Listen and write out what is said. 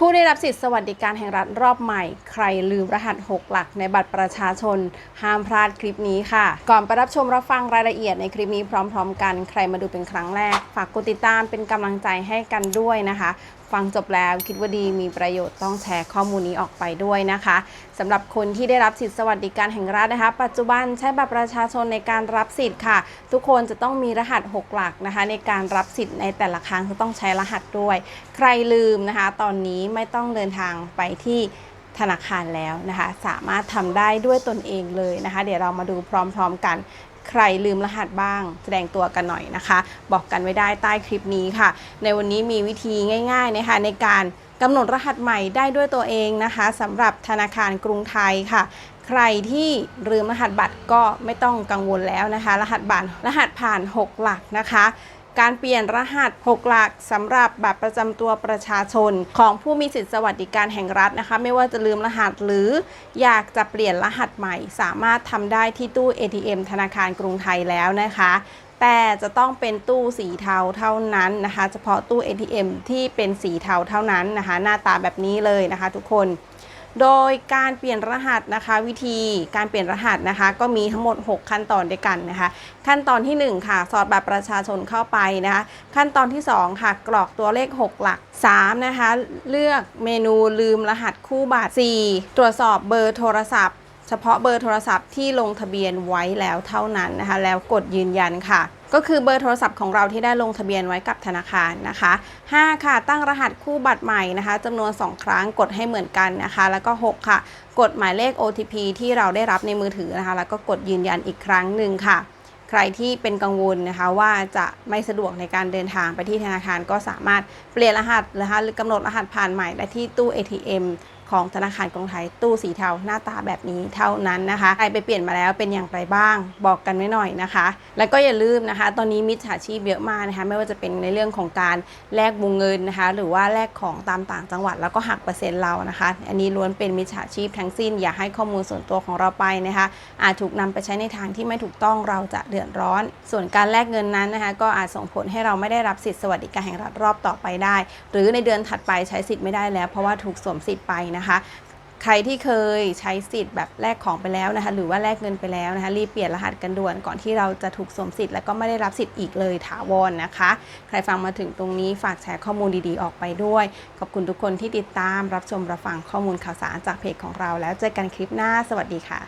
ผู้ได้รับสิทธิสวัสดิการแห่งรัฐรอบใหม่ ใครลืมรหัส 6 หลักในบัตรประชาชน ห้ามพลาดคลิปนี้ค่ะ ก่อนไปรับชมรับฟังรายละเอียดในคลิปนี้พร้อม ๆ กัน ใครมาดูเป็นครั้งแรก ฝากกดติดตามเป็นกำลังใจให้กันด้วยนะคะ ฟังจบแล้วคิดว่าดีมีประโยชน์ต้องแชร์ข้อมูลนี้ออกไปด้วยนะคะสำหรับคนที่ได้รับสิทธิสวัสดิการแห่งรัฐนะคะ ปัจจุบันใช้บัตรประชาชนในการรับสิทธิ์ค่ะ ทุกคนจะต้องมีรหัส 6 หลักนะคะ ในการรับสิทธิ์ในแต่ละครั้งจะต้องใช้รหัสด้วย ใครลืมนะคะ ตอนนี้ไม่ต้องเดินทางไปที่ธนาคารแล้วนะคะ สามารถทำได้ด้วยตนเองเลยนะคะ เดี๋ยวเรามาดูพร้อม ๆ กันใครลืมรหัสบ้าง แสดงตัวกันหน่อยนะคะ บอกกันไว้ได้ใต้คลิปนี้ค่ะ ในวันนี้มีวิธีง่ายๆนะคะในการกำหนดรหัสใหม่ได้ด้วยตัวเองนะคะสำหรับธนาคารกรุงไทยค่ะ ใครที่ลืมรหัสบัตรก็ไม่ต้องกังวลแล้วนะคะ รหัสบัตรรหัสผ่าน 6 หลักนะคะ การเปลี่ยนรหัส 6 หลักสำหรับบัตรประจำตัวประชาชน ของผู้มีสิทธิสวัสดิการแห่งรัฐนะคะ ไม่ว่าจะลืมรหัสหรืออยากจะเปลี่ยนรหัสใหม่ สามารถทำได้ที่ตู้ ATM ธนาคารกรุงไทยแล้วนะคะแต่จะต้องเป็นตู้สีเทาเท่านั้นนะคะ เฉพาะตู้ ATM ที่เป็นสีเทาเท่านั้นนะคะ หน้าตาแบบนี้เลยนะคะทุกคน โดยการเปลี่ยนรหัสนะคะ วิธีการเปลี่ยนรหัสนะคะ ก็มีทั้งหมด 6 ขั้นตอนด้วยกันนะคะ ขั้นตอนที่ 1 ค่ะ สอดบัตรประชาชนเข้าไปนะคะ ขั้นตอนที่ 2 ค่ะ กรอกตัวเลข 6 หลัก 3 นะคะ เลือกเมนูลืมรหัสคู่บัตร 4 ตรวจสอบเบอร์โทรศัพท์ เฉพาะเบอร์โทรศัพท์ที่ลงทะเบียนไว้แล้วเท่านั้นนะคะ แล้วกดยืนยันค่ะ ก็คือเบอร์โทรศัพท์ของเราที่ได้ลงทะเบียนไว้กับธนาคารนะคะ 5 ค่ะ ตั้งรหัสคู่บัตรใหม่นะคะจำนวน 2 ครั้งกดให้เหมือนกันนะคะ แล้วก็ 6 ค่ะ กดหมายเลข OTP ที่เราได้รับในมือถือนะคะ แล้วก็กดยืนยันอีกครั้งหนึ่งค่ะ ใครที่เป็นกังวลนะคะว่าจะไม่สะดวกในการเดินทางไปที่ธนาคารก็สามารถเปลี่ยนรหัสนะคะหรือกำหนดรหัสผ่านใหม่ได้ที่ตู้ ATM ของธนาคารกรุงไทยตู้สีเทาหน้าตาแบบนี้เท่านั้นนะคะใครไปเปลี่ยนมาแล้วเป็นอย่างไรบ้าง บอกกันไว้หน่อยนะคะ แล้วก็อย่าลืมนะคะ ตอนนี้มิจฉาชีพเยอะมากนะคะไม่ว่าจะเป็นในเรื่องของการแลกวงเงินนะคะ หรือว่าแลกของตามต่างจังหวัดแล้วก็หักเปอร์เซ็นต์เรานะคะ อันนี้ล้วนเป็นมิจฉาชีพทั้งสิ้น อย่าให้ข้อมูลส่วนตัวของเราไปนะคะ อาจถูกนำไปใช้ในทางที่ไม่ถูกต้องเราจะเดือดร้อน ส่วนการแลกเงินนั้นนะคะ ก็อาจส่งผลให้เราไม่ได้รับสิทธิสวัสดิการแห่งรัฐรอบต่อไปได้ หรือในเดือนถัดไปใช้สิทธิ์ไม่ได้แล้ว เพราะว่าถูกสวมสิทธิ์ไปนะคะ ใครที่เคยใช้สิทธิ์แบบแลกของไปแล้วนะคะ หรือว่าแลกเงินไปแล้วนะคะ รีบเปลี่ยนรหัสกันด่วนก่อนที่เราจะถูกสวมสิทธิ์และก็ไม่ได้รับสิทธิ์อีกเลยถาวรนะคะ ใครฟังมาถึงตรงนี้ฝากแชร์ข้อมูลดีๆออกไปด้วย ขอบคุณทุกคนที่ติดตามรับชมรับฟังข้อมูลข่าวสารจากเพจของเรา แล้วเจอกันคลิปหน้า สวัสดีค่ะ